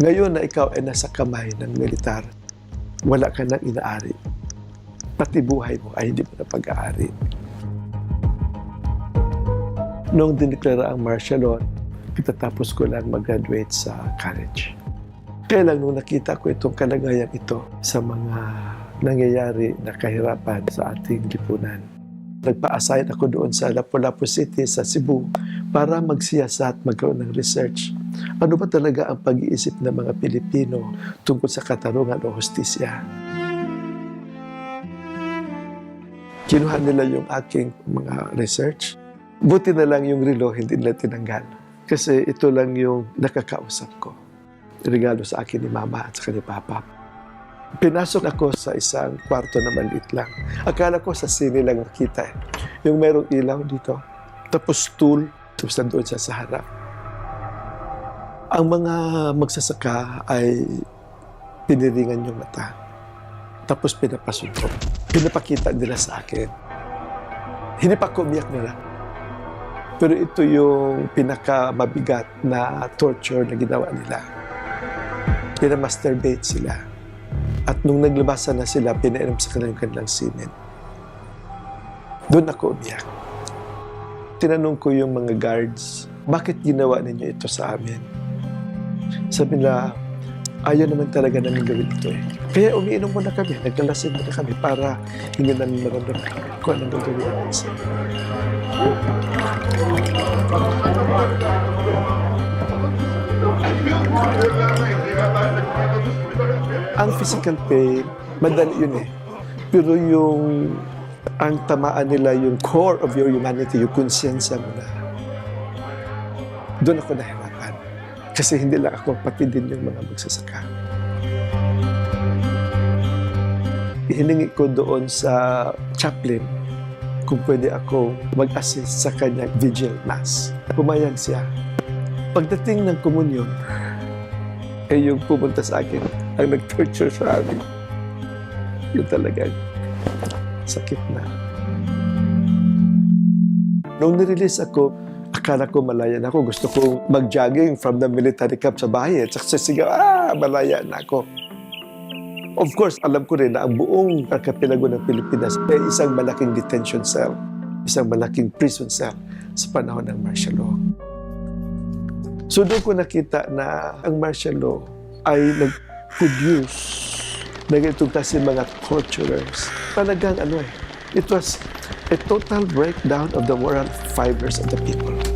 Ngayon na ikaw ay nasa kamay ng militar, wala ka nang inaari. Pati buhay mo ay hindi mo na pag-aari. Noong diniklara ang martial law, kitatapos ko lang mag-graduate sa college. Kaya lang nung nakita ko itong kalagayan ito sa mga nangyayari na kahirapan sa ating lipunan, nagpa-assign ako doon sa Lapu-Lapu City sa Cebu para magsiyasat, magkaroon ng research. Ano ba talaga ang pag-iisip ng mga Pilipino tungkol sa katarungan o hustisya? Kinuha nila yung aking mga research. Buti na lang yung relo hindi nila tinanggal. Kasi ito lang yung nakakausap ko. Regalo sa akin ni Mama at sa ni Papa. Pinasok ako sa isang kwarto na maliit lang. Akala ko sa sine lang nakita. Yung mayroong ilaw dito. Tapos stool. Tapos nandoon siya sa harap. Ang mga magsasaka ay piniringan yung mata. Tapos pinapasuntok. Pinapakita nila sa akin. Hindi pa ko umiyak nila. Pero ito yung pinakamabigat na torture na ginawa nila. Pinamasturbate sila. At nung naglabasan na sila, pinainom sa kanila yung kanilang semen. Doon ako umiyak. Tinanong ko yung mga guards, bakit ginawa ninyo ito sa amin? Sabi nila, ayaw naman talaga namin gawin ito eh. Kaya umiinom muna kami, naglalasing muna kami para hindi namin maramdaman kung anong gagawin namin sa Ang physical pain, madali yun eh. Pero yung ang tamaan nila yung core of your humanity, yung konsyensya mo na. Doon ako nahirapan. Kasi hindi lang ako, pati din yung mga magsasaka. Hiningi ko doon sa chaplain kung pwede ako mag-assist sa kanyang vigil mass. Pumayag siya. Pagdating ng komunyon, eh yung pumunta sa akin, ang nag-torture sa amin. Yun talaga, sakit na. Nung nirelease ako, akala ko malaya na ako. Gusto kong mag-jogging from the military camp sa bahay. At sa sigaw, ah, malaya na ako. Of course, alam ko rin na ang buong archipelago ng Pilipinas ay isang malaking detention cell, isang malaking prison cell sa panahon ng martial law. So doon ko nakita na ang martial law ay nag-produce na ganitong kasi mga torturers. Talagang ano eh, it was a total breakdown of the moral fibers of the people.